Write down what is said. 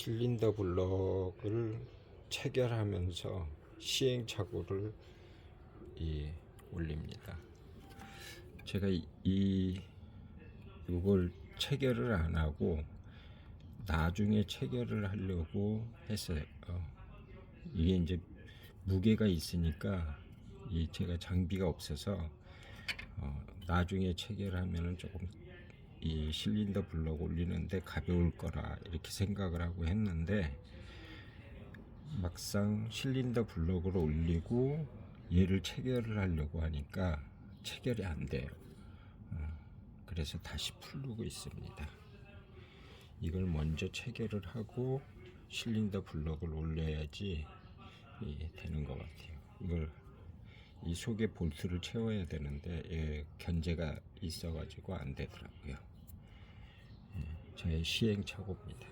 실린더 블럭을 체결하면서 시행착오를 이 올립니다. 제가 이, 이 이걸 체결을 안 하고 나중에 체결을 하려고 했어요. 어, 이게 이제 무게가 있으니까 이 제가 장비가 없어서 어, 나중에 체결하면은 조금 이 실린더 블럭 올리는데 가벼울 거라 이렇게 생각을 하고 했는데 막상 실린더 블럭을 올리고 얘를 체결을 하려고 하니까 체결이 안 돼요. 어, 그래서 다시 풀고 있습니다. 이걸 먼저 체결을 하고 실린더 블럭을 올려야지 이 되는 것 같아요. 이걸 이 속에 볼트를 채워야 되는데 예, 견제가 있어가지고 안 되더라고요. 예, 저의 시행착오입니다.